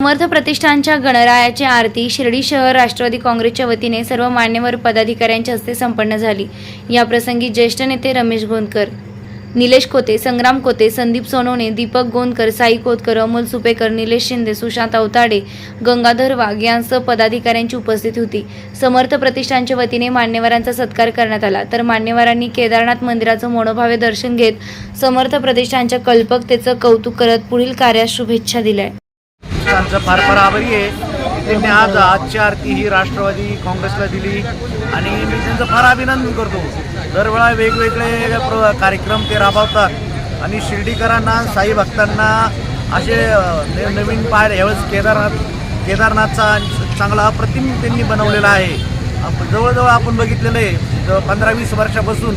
समर्थ प्रतिष्ठानच्या गणरायाची आरती शिर्डी शहर राष्ट्रवादी काँग्रेसच्या वतीने सर्व मान्यवर पदाधिकाऱ्यांच्या हस्ते संपन्न झाली. याप्रसंगी ज्येष्ठ नेते रमेश गोंदकर निलेश कोते संग्राम कोते संदीप सोनवणे दीपक गोंदकर साई कोतकर अमोल सुपेकर निलेश शिंदे सुशांत अवताडे गंगाधर वाघ यांसह पदाधिकाऱ्यांची उपस्थिती होती. समर्थ प्रतिष्ठानच्या वतीने मान्यवरांचा सत्कार करण्यात आला. तर मान्यवरांनी केदारनाथ मंदिराचं मनोभावे दर्शन घेत समर्थ प्रतिष्ठानच्या कल्पकतेचं कौतुक करत पुढील कार्यास शुभेच्छा दिल्या. त्यांचं फार फार आभारी आहे. त्यांनी आज आजची आरती ही राष्ट्रवादी काँग्रेसला दिली आणि मी त्यांचं फार अभिनंदन करतो. दरवेळा वेगवेगळे प्र कार्यक्रम ते राबवतात आणि शिर्डीकरांना साई भक्तांना असे नवीन पाहायला यावेळेस केदारनाथ केदारनाथचा चांगला अप्रतिम त्यांनी बनवलेला आहे. जवळजवळ आपण बघितलेलं आहे पंधरा वीस वर्षापासून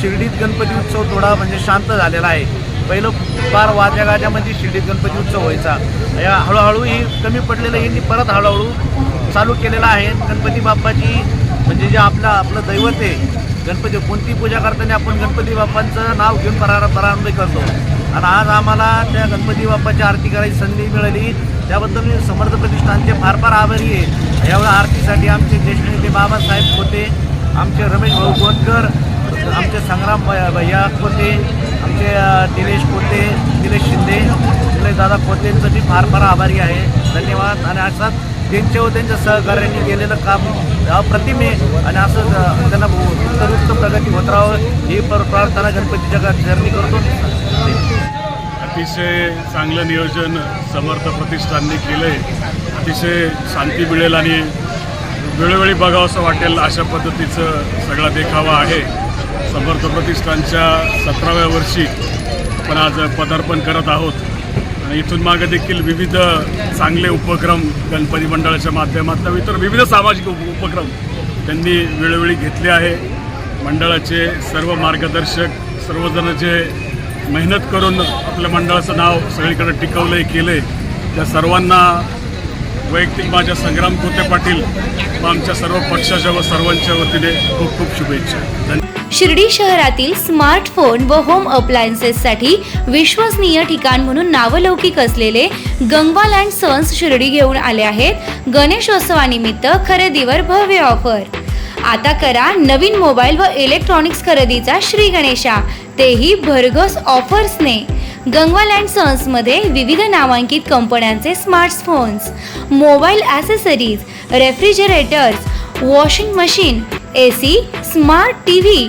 शिर्डीत गणपती उत्सव थोडा म्हणजे शांत झालेला आहे. पहिलं फार वाजा गाज्यामध्ये म्हणजे शिर्डीत गणपती उत्सव व्हायचा. या हळूहळू ही कमी पडलेलं यांनी परत हळूहळू चालू केलेलं आहे. गणपती बाप्पाची म्हणजे जे आपलं आपलं दैवत आहे गणपती कोणती पूजा करताना आपण गणपती बाप्पांचं नाव घेऊन परा प्रारंभ करतो. आणि आज आम्हाला त्या गणपती बाप्पाची आरती करायची संधी मिळाली. त्याबद्दल मी समर्थ प्रतिष्ठानचे फार फार आभारी आहे. यावेळी आरतीसाठी आमचे ज्येष्ठ नेते बाबासाहेब होते आमचे रमेश भाऊ गोंदकर आमचे संग्राम भ- भैया होते आमचे दिनेश कोते दिनेश शिंदे निलेश दादा कोतेंचं फार फार आभारी आहे. धन्यवाद. आणि असाच त्यांच्या व त्यांच्या सहकार्यांनी केलेलं काम अप्रतिम आहे. आणि असं त्यांना उत्तरोत्तम प्रगती होत राहावं ही प्रार्थना गणपतीच्या चरणी करतो. अतिशय चांगलं नियोजन समर्थ प्रतिष्ठानने केलं आहे अतिशय शांती मिळेल आणि वेळोवेळी बघावंसं वाटेल अशा पद्धतीचं सगळा देखावा आहे. समर्थ प्रतिष्ठानच्या सतराव्या वर्षी आपण आज पदार्पण करत आहोत. आणि इथून मागे देखील विविध चांगले उपक्रम गणपती मंडळाच्या माध्यमातून इतर विविध सामाजिक उप उपक्रम त्यांनी वेळोवेळी घेतले आहे. मंडळाचे सर्व मार्गदर्शक सर्वजण जे मेहनत करून आपल्या मंडळाचं नाव सगळीकडे टिकवलं आहे केलं आहे त्या सर्वांना वैयक्तिक माझ्या संग्राम कोते पाटील व आमच्या सर्व पक्षाच्या व सर्वांच्या वतीने खूप खूप शुभेच्छा. धन्यवाद. शिर्डी शहरातील स्मार्टफोन व होम अप्लायन्सेससाठी विश्वसनीय ठिकाण म्हणून नावलौकिक असलेले गंगवाल अँड सन्स शिर्डी घेऊन आले आहेत. गणेशोत्सवानिमित्त खरेदीवर भव्य ऑफर. आता करा नवीन मोबाईल व इलेक्ट्रॉनिक्स खरेदीचा श्री गणेशा. तेही भरघोस ऑफर्सने. गंगवाल अँड सन्समध्ये विविध नामांकित कंपन्यांचे smartphones mobile accessories refrigerators washing machine A C smart T V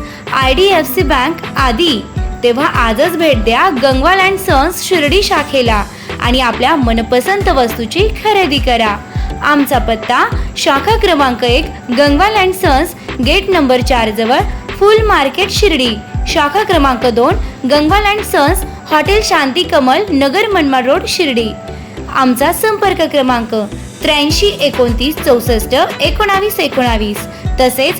I D F C bank आदी. तेव्हा आजच भेट द्या गंगवाल अँड सन्स शिर्डी शाखेला आणि आपल्या मनपसंत वस्तूची खरेदी करा. आमचा पत्ता शाखा क्रमांक एक Gangwal and Sons gate number चार जवळ फुल मार्केट शिर्डी. शाखा क्रमांक दोन Gangwal and Sons hotel Shanti Kamal Nagar Manmad road Shirdi. आमचा संपर्क क्रमांक त्र्याऐंशी एकोणतीस चौसष्ट एकोणावीस एकोणावीस. तसेच